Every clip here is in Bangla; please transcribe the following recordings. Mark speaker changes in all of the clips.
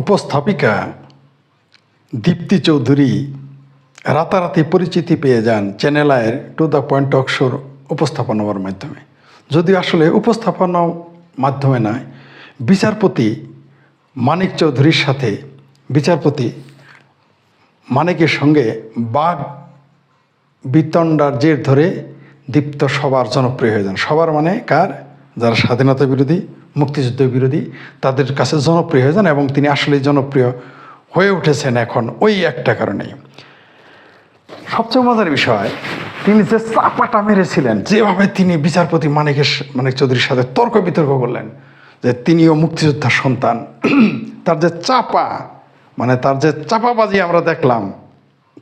Speaker 1: উপস্থাপিকা দীপ্তি চৌধুরী রাতারাতি পরিচিতি পেয়ে যান চ্যানেল আয়ের টু দ্য পয়েন্ট টক শোর উপস্থাপনার মাধ্যমে। যদি আসলে উপস্থাপনা মাধ্যমে নয়, বিচারপতি মানিক চৌধুরীর সাথে বিচারপতি মানিকের সঙ্গে বাঘ বিতণ্ডার জের ধরে দীপ্ত সবার জনপ্রিয় হয়ে যান। সবার মানে কার? যারা স্বাধীনতা বিরোধী মুক্তিযুদ্ধ বিরোধী তাদের কাছে জনপ্রিয় হয়ে যান এবং তিনি আসলে জনপ্রিয় হয়ে উঠেছেন এখন ওই একটা কারণেই। সবচেয়ে মজার বিষয়, তিনি যে চাপাটা মেরেছিলেন, যেভাবে তিনি বিচারপতি মানিকের মানিক চৌধুরীর সাথে তর্ক বিতর্ক করলেন, যে তিনিও মুক্তিযোদ্ধার সন্তান, তার যে চাপা মানে তার যে চাপাবাজি আমরা দেখলাম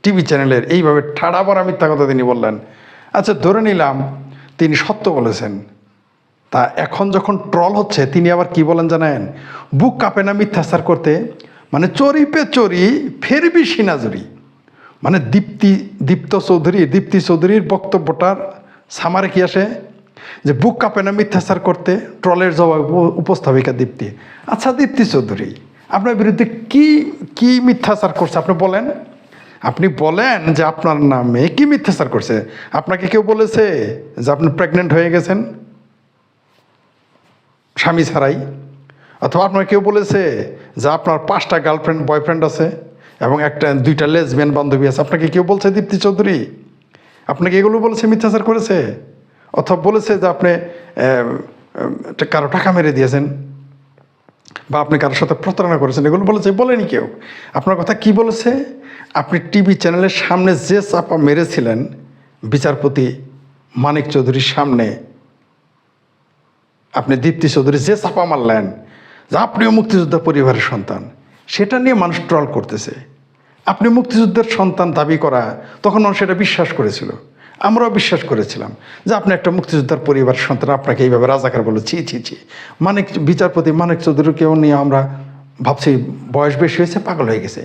Speaker 1: টিভি চ্যানেলের, এইভাবে ঠাড়া পড়া মিথ্যা কথা তিনি বললেন। আচ্ছা ধরে নিলাম তিনি সত্য বলেছেন তা এখন যখন ট্রল হচ্ছে, তিনি আবার কি বলেন জানেন? বুক কাঁপে না মিথ্যাচার করতে? মানে চরি পে চরি ফেরবি সিনাজুরি। মানে দীপ্তি, দীপ্ত চৌধুরী, দীপ্তি চৌধুরীর বক্তব্যটার সামারে কি আসে? যে বুক কাঁপে না মিথ্যাচার করতে? ট্রলের জবাব উপ- উপস্থাপিকা দীপ্তি। আচ্ছা দীপ্তি চৌধুরী, আপনার বিরুদ্ধে কি কি মিথ্যাচার করছে? আপনি বলেন। আপনি বলেন যে আপনার নামে কি মিথ্যাচার করছে? আপনাকে কেউ বলেছে যে আপনি প্রেগনেন্ট হয়ে গেছেন? স্বামী ছাড়াই। অথবা আপনার কেউ বলেছে যে আপনার পাঁচটা গার্লফ্রেন্ড বয়ফ্রেন্ড আছে এবং একটা, দুইটা লেসবিয়ান বান্ধবী আছে। আপনাকে কেউ বলছে, দীপ্তি চৌধুরী? আপনাকে এগুলো বলেছে, মিথ্যাচার করেছে? অথবা বলেছে যে আপনি কারও টাকা মেরে দিয়েছেন বা আপনি কারোর সাথে প্রতারণা করেছেন, এগুলো বলেছে, বলেনি কেউ। আপনার কথা কি বলেছে? আপনি টিভি চ্যানেলের সামনে যে চাপা মেরেছিলেন, বিচারপতি মানিক চৌধুরীর সামনে আপনি দীপ্তি চৌধুরী যে চাপা মারলেন, যে আপনিও মুক্তিযোদ্ধা পরিবারের সন্তান, সেটা নিয়ে মানুষ ট্রল করতেছে। আপনি মুক্তিযুদ্ধের সন্তান দাবি করা, তখন মানুষ এটা বিশ্বাস করেছিল। আমরাও বিশ্বাস করেছিলাম যে আপনি একটা মুক্তিযোদ্ধার পরিবারের সন্তান, আপনাকে এইভাবে রাজাকার বলে ছি ছি ছি। মানিক, বিচারপতি মানিক চৌধুরীকেও নিয়ে আমরা ভাবছি বয়স বেশি হয়েছে, পাগল হয়ে গেছে।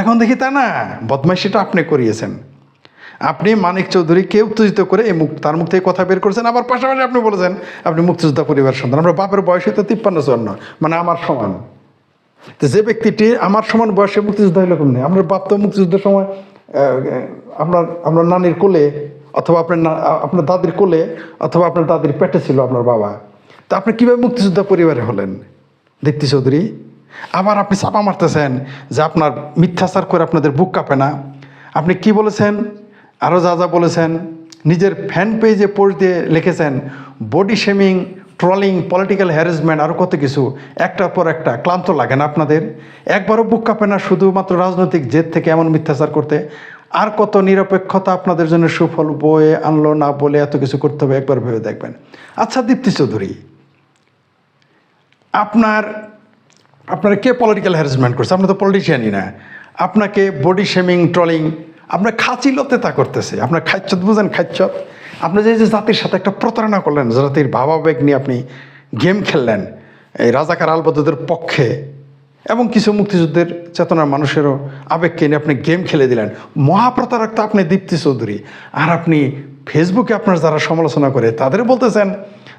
Speaker 1: এখন দেখি তা না, বদমাইশিটা আপনি করিয়েছেন। আপনি মানিক চৌধুরীকে উত্তেজিত করে এই মুখ তার মুখ থেকে কথা বের করেছেন? আবার পাশাপাশি আপনি বলেছেন, আপনি মুক্তিযোদ্ধা পরিবার সন্তান। আমরা বাপের বয়স হয়তো তিপ্পান্ন চুয়ান্ন মানে আমার সমান। তো যে ব্যক্তিটি আমার সমান বয়সে মুক্তিযোদ্ধা হইল নেই আমরা বাপ তো মুক্তিযুদ্ধের সময় আপনার আপনার নানির কোলে, অথবা আপনার আপনার দাদির কোলে, অথবা আপনার দাদির পেটে ছিল আপনার বাবা। তা আপনি কীভাবে মুক্তিযোদ্ধা পরিবারে হলেন? দীপ্তি চৌধুরী, আবার আপনি চাপা মারতেছেন যে আপনার মিথ্যাচার করে আপনাদের বুক কাঁপে না। আপনি কি বলেছেন? আরও যা যা বলেছেন, নিজের ফ্যান পেজে দিয়ে লিখেছেন body shaming trolling political harassment আরও কত কিছু। একটার পর একটা, ক্লান্ত লাগে না আপনাদের? একবারও বুক কাঁপে না শুধুমাত্র রাজনৈতিক জেদ থেকে এমন মিথ্যাচার করতে? আর কত নিরপেক্ষতা আপনাদের জন্য সুফল বয়ে আনলো না বলে এত কিছু করতে হবে? একবার ভেবে দেখবেন। আচ্ছা দীপ্তি চৌধুরী, আপনার আপনার কে পলিটিক্যাল হ্যারাসমেন্ট করছে? আপনি তো পলিটিশিয়ানই না। আপনাকে বডি শেমিং ট্রলিং আপনার খাচিলতে তা করতেছে। আপনার খাচ্ছত বুঝেন খাচ্ছত আপনি যে যে জাতির সাথে একটা প্রতারণা করলেন জাতির ভাবাবেগ নিয়ে আপনি গেম খেললেন, এই রাজাকার আলবদদের পক্ষে, এবং কিছু মুক্তিযুদ্ধের চেতনার মানুষেরও আবেগকে নিয়ে আপনি গেম খেলে দিলেন। মহাপ্রতারক তো আপনি দীপ্তি চৌধুরী। আর আপনি ফেসবুকে আপনার যারা সমালোচনা করে তাদের বলতেছেন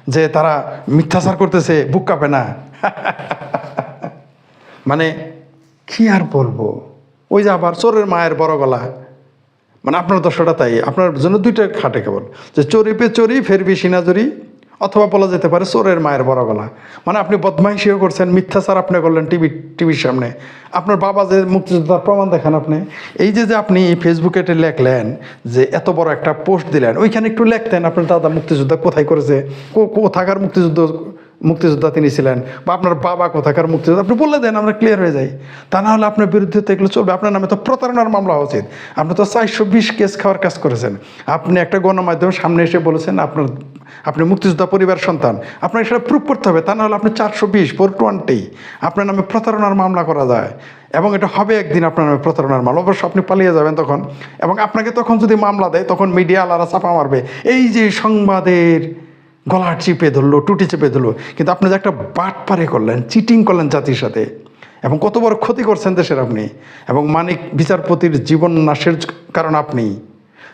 Speaker 1: যে তারা মিথ্যাচার করতেছে, বুক কাঁপে না। মানে কি আর বলব? ওই যে আবার চোরের মায়ের বড় গলা। মানে আপনার দশটা তাই। আপনার জন্য দুইটা খাটে কেবল। যে চোরি পে চোরি ফেরবি সিনাজুরি অথবা বলা যেতে পারে চোরের মায়ের বড় গলা। মানে আপনি বদমাইশিও করছেন মিথ্যা মিথ্যাচার আপনি করলেন টিভি, টিভির সামনে। আপনার বাবা যে মুক্তিযোদ্ধার প্রমাণ দেখান আপনি। এই যে যে আপনি ফেসবুকে এটা লেখলেন যে এত বড় একটা পোস্ট দিলেন, ওইখানে একটু লেখতেন, আপনার দাদা মুক্তিযোদ্ধা কোথায় করেছে কোথাকার মুক্তিযুদ্ধ মুক্তিযোদ্ধা তিনি ছিলেন বা আপনার বাবা কোথাকার মুক্তিযোদ্ধা, আপনি বলে দেন, আমরা ক্লিয়ার হয়ে যাই। তা না হলে আপনার বিরুদ্ধে তো এগুলো চলবে। আপনার নামে তো প্রতারণার মামলা হওয়া উচিত আপনি তো চারশো বিশ কেস খাওয়ার কাজ করেছেন। আপনি একটা গণমাধ্যমের সামনে এসে বলেছেন আপনার, আপনি মুক্তিযোদ্ধা পরিবার সন্তান। আপনাকে সেটা প্রুভ করতে হবে। তা না হলে আপনি চারশো বিশ ফোর টোয়েন্টি আপনার নামে প্রতারণার মামলা করা যায়। এবং এটা হবে একদিন আপনার নামে প্রতারণার মামলা। অবশ্য আপনি পালিয়ে যাবেন তখন। এবং আপনাকে তখন যদি মামলা দেয়, তখন মিডিয়া আলারা চাপা মারবে। এই যে সংবাদের গলার চিপে ধরলো, টুটি চেপে ধরলো। কিন্তু আপনি যে একটা বাট পারে করলেন, চিটিং করলেন জাতির সাথে, এবং কত বড় ক্ষতি করছেন দেশের আপনি, এবং মানিক বিচারপতির জীবন নাশের কারণ আপনি,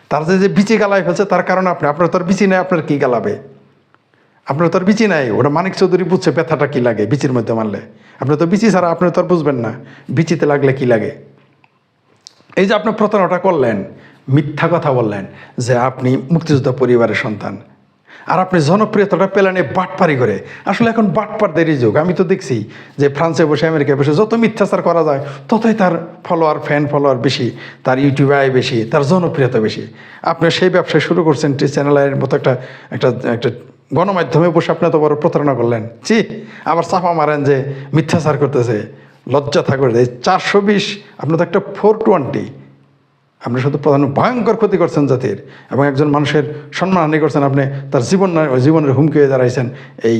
Speaker 1: তার যে বিচি গালায় ফেলছে তার কারণে আপনি, আপনার তোর বিচি নেই, আপনার কী গালাবে? আপনার তোর বিচি নাই, ওটা মানিক চৌধুরী বুঝছে ব্যথাটা কী লাগে বিচির মধ্যে মারলে। আপনি তো বিচি ছাড়া আপনি তো আর বুঝবেন না, বিচিতে লাগলে কি লাগে? এই যে আপনি প্রতারণাটা করলেন, মিথ্যা কথা বললেন যে আপনি মুক্তিযোদ্ধা পরিবারের সন্তান আর আপনি জনপ্রিয়তাটা পেলেন এই বাটপারি করে। আসলে এখন বাটপারদেরই যুগ। আমি তো দেখছি যে ফ্রান্সে বসে, আমেরিকায় বসে যত মিথ্যাচার করা যায়, ততই তার ফলোয়ার ফ্যান ফলোয়ার বেশি, তার ইউটিউবে আয় বেশি, তার জনপ্রিয়তা বেশি। আপনি সেই ব্যবসা শুরু করছেন, টি চ্যানেলের মতো একটা একটা একটা গণমাধ্যমে বসে আপনি এত বড় প্রতারণা করলেন। জি আবার চাপা মারেন যে মিথ্যাচার করতেছে, লজ্জা থাকবে। চারশো বিশ আপনার তো একটা ফোর টোয়েন্টি আপনি শুধু প্রধান ভয়ঙ্কর ক্ষতি করছেন জাতির এবং একজন মানুষের সম্মানহানি করছেন, আপনি তার জীবন জীবনের হুমকি হয়ে দাঁড়াইছেন এই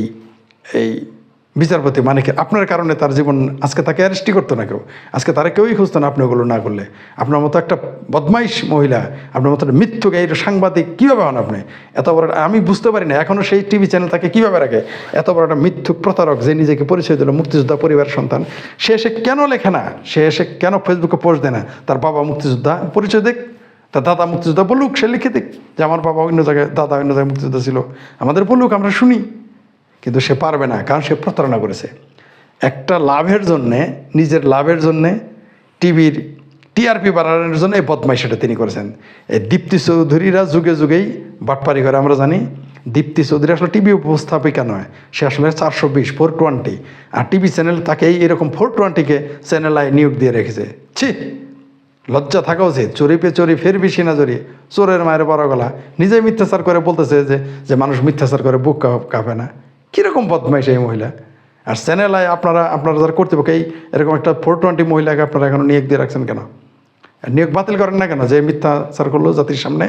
Speaker 1: এই বিচারপতি মানিকের, আপনার কারণে তার জীবন আজকে তাকে অ্যারেস্টই করতো না কেউ। আজকে তারা কেউই খুঁজতো না আপনি ওগুলো না করলে। আপনার মতো একটা বদমাইশ মহিলা, আপনার মতো একটা মিথ্যুক এই সাংবাদিক কীভাবে হন আপনি? এত বড় আমি বুঝতে পারি না এখনও সেই টিভি চ্যানেল তাকে কীভাবে রাখে? এত বড় একটা মিথ্যুক প্রতারক যে নিজেকে পরিচয় দিল, মুক্তিযোদ্ধা পরিবারের সন্তান, সে এসে কেন লেখে না? সে এসে কেন ফেসবুকে পোস্ট দেয় না? তার বাবা মুক্তিযোদ্ধা, পরিচয় দেখ তার দাদা মুক্তিযোদ্ধা বলুক, সে লিখে দিক যে আমার বাবা অন্য জায়গায়, দাদা অন্য জায়গায় মুক্তিযোদ্ধা ছিল। আমাদের বলুক, আমরা শুনি। কিন্তু সে পারবে না, কারণ সে প্রতারণা করেছে। একটা লাভের জন্যে, নিজের লাভের জন্যে টিভির টিআরপি বাড়ানোর জন্য এই বদমাইশিটা তিনি করেছেন। এই দীপ্তি চৌধুরীরা যুগে যুগেই বাটপারি করে, আমরা জানি দীপ্তি চৌধুরী আসলে টিভি উপস্থাপিকা নয়, সে আসলে চারশো বিশ, ফোর টোয়েন্টি। আর টিভি চ্যানেল তাকে এরকম ফোর টোয়েন্টিকে চ্যানেলায় নিয়োগ দিয়ে রেখেছে। ছি, লজ্জা থাকা উচিত, চুরি পে চুরি, ফের বেশি না চুরি চোরের মায়ের বড় গলা। নিজে মিথ্যাচার করে বলতেছে যে যে মানুষ মিথ্যাচার করে বুক কাঁপে না। কীরকম বদমাইশ এই মহিলা? আর চ্যানেলায় আপনারা আপনারা যারা কর্তৃপক্ষ, এই এরকম একটা ফোর টোয়েন্টি মহিলাকে আপনারা এখন নিয়োগ দিয়ে রাখছেন কেন? নিয়োগ বাতিল করেন না কেন? যে মিথ্যা স্যার করল জাতির সামনে?